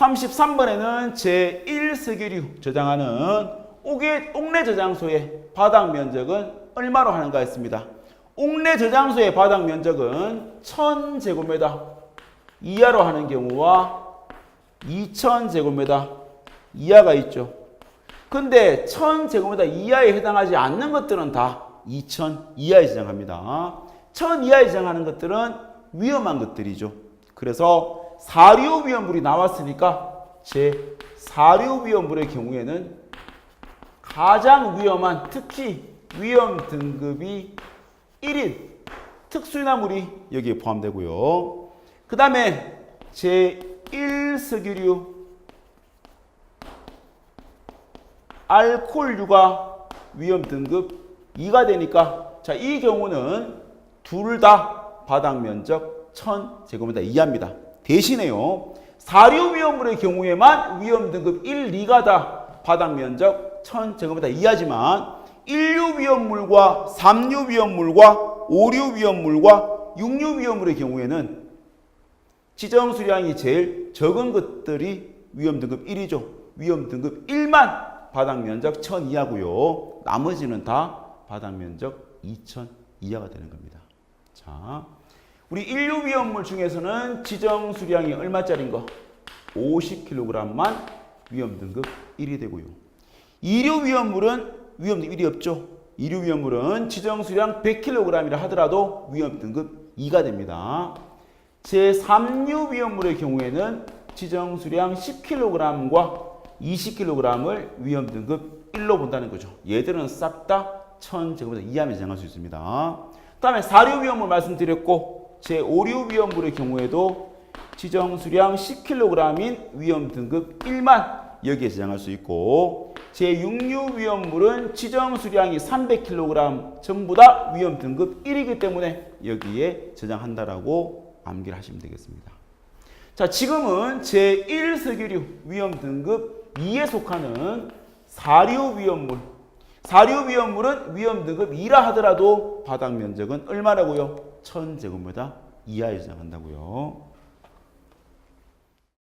33번에는 제1세계류 저장하는 옥내 저장소의 바닥 면적은 얼마로 하는가 했습니다. 옥내 저장소의 바닥 면적은 1000제곱미터 이하로 하는 경우와 2000제곱미터 이하가 있죠. 근데 1000제곱미터 이하에 해당하지 않는 것들은 다 2000 이하에 저장합니다. 1000 이하에 저장하는 것들은 위험한 것들이죠. 그래서 사료 위험물이 나왔으니까 제 사료 위험물의 경우에는 가장 위험한 특히 위험 등급이 1인 특수인화물이 여기에 포함되고요. 그 다음에 제1석유류 알코올류가 위험 등급 2가 되니까 자, 이 경우는 둘 다 바닥 면적 1000제곱미터 이하입니다. 대신에요. 사료 위험물의 경우에만 위험 등급 1, 2가 다 바닥 면적 1000제곱미터 이하지만 1류 위험물과 3류 위험물과 5류 위험물과 6류 위험물의 경우에는 지정 수량이 제일 적은 것들이 위험 등급 1이죠. 위험 등급 1만 바닥 면적 1000 이하고요. 나머지는 다 바닥 면적 2000 이하가 되는 겁니다. 자, 우리 1류 위험물 중에서는 지정 수량이 얼마짜리인 거? 50kg만 위험 등급 1이 되고요. 2류 위험물은 위험 등급 1이 없죠. 2류 위험물은 지정 수량 100kg이라 하더라도 위험 등급 2가 됩니다. 제3류 위험물의 경우에는 지정 수량 10kg과 20kg을 위험 등급 1로 본다는 거죠. 얘들은 싹 다 1000제곱미터 이하면 정할 수 있습니다. 다음에 4류 위험물 말씀드렸고 제5류 위험물의 경우에도 지정 수량 10kg인 위험 등급 1만 여기에 저장할 수 있고 제6류 위험물은 지정 수량이 300kg 전부 다 위험 등급 1이기 때문에 여기에 저장한다라고 암기를 하시면 되겠습니다. 자, 지금은 제1석유류 위험 등급 2에 속하는 사류 위험물. 사류 위험물은 위험 등급 2라 하더라도 바닥 면적은 얼마라고요? 1000제곱미터 이하에 저장한다고요.